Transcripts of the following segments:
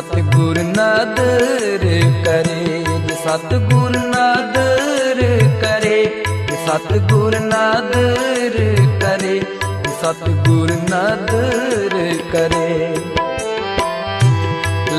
ਸਤਿਗੁਰ ਨਦਰ ਕਰੇ ਸਤਿਗੁਰ ਨਦਰ ਕਰੇ, ਜੇ ਸਤਿਗੁਰ ਨਦਰ ਕਰੇ ਸਤਿਗੁਰ ਨਦਰ ਕਰੇ।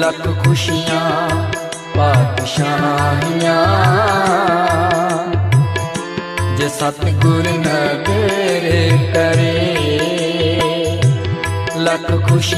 ਲੱਖ ਖੁਸ਼ੀਆਂ, ਪਾਤਸ਼ਾਹੀਆਂ, ਜੇ ਸਤਿਗੁਰ ਨਦਰ ਕਰੇ, ਲੱਖ ਖੁਸ਼ੀਆਂ